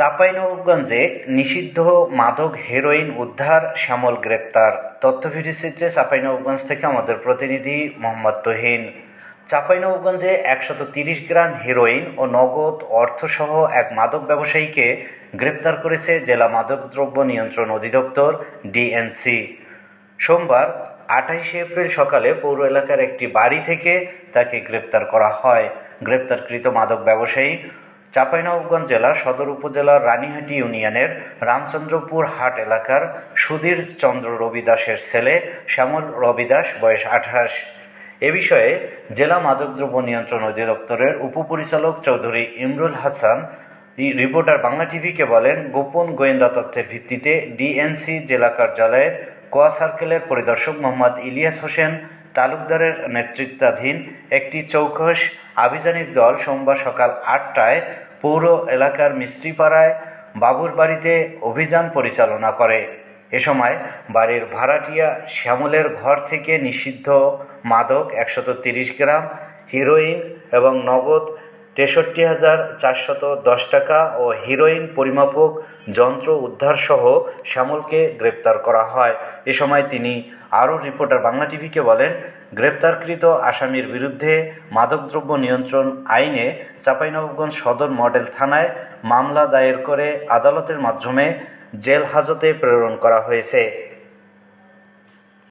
চাঁপাইনবাবগঞ্জে নিষিদ্ধ মাদক হেরোইন উদ্ধার, শ্যামল গ্রেপ্তার। তথ্য ভিডিওচিত্রে চাঁপাইনবাবগঞ্জ থেকে আমাদের প্রতিনিধি মোহাম্মদ তহিন। চাঁপাইনবাবগঞ্জে একশত তিরিশ গ্রাম হেরোইন ও নগদ অর্থসহ এক মাদক ব্যবসায়ীকে গ্রেপ্তার করেছে জেলা মাদকদ্রব্য নিয়ন্ত্রণ অধিদপ্তর, ডিএনসি। সোমবার আঠাইশে এপ্রিল সকালে পৌর এলাকার একটি বাড়ি থেকে তাকে গ্রেপ্তার করা হয়। গ্রেপ্তারকৃত মাদক ব্যবসায়ী চাঁপাইনবাবগঞ্জ জেলার সদর উপজেলার রানীহাটি ইউনিয়নের রামচন্দ্রপুর হাট এলাকার সুধীর চন্দ্র রবি দাসের ছেলে শ্যামল রবি দাস বয়স আঠাশ। এ বিষয়ে জেলা মাদকদ্রব্য নিয়ন্ত্রণ অধিদপ্তরের উপপরিচালক চৌধুরী ইমরুল হাসান রিপোর্টার বাংলা টিভিকে বলেন, গোপন গোয়েন্দা তথ্যের ভিত্তিতে ডিএনসি জেলা কার্যালয়ের কোয়া সার্কেলের পরিদর্শক মোহাম্মদ ইলিয়াস হোসেন তালুকদারের নেতৃত্বাধীন একটি চৌখস আভিযানিক দল সোমবার সকাল আটটায় পৌর এলাকার মিস্ত্রিপাড়ায় বাবুর বাড়িতে অভিযান পরিচালনা করে। এ সময় বাড়ির ভাড়াটিয়া শ্যামলের ঘর থেকে নিষিদ্ধ মাদক একশত গ্রাম, হিরোইন এবং নগদ তেষট্টি হাজার চারশত দশ টাকা ও হিরোইন পরিমাপক যন্ত্র উদ্ধারসহ শ্যামলকে গ্রেপ্তার করা হয়। এ সময় তিনি আরও রিপোর্টার বাংলা টিভিকে বলেন, গ্রেপ্তারকৃত আসামির বিরুদ্ধে মাদকদ্রব্য নিয়ন্ত্রণ আইনে চাঁপাইনবাবগঞ্জ সদর মডেল থানায় মামলা দায়ের করে আদালতের মাধ্যমে জেল হাজতে প্রেরণ করা হয়েছে।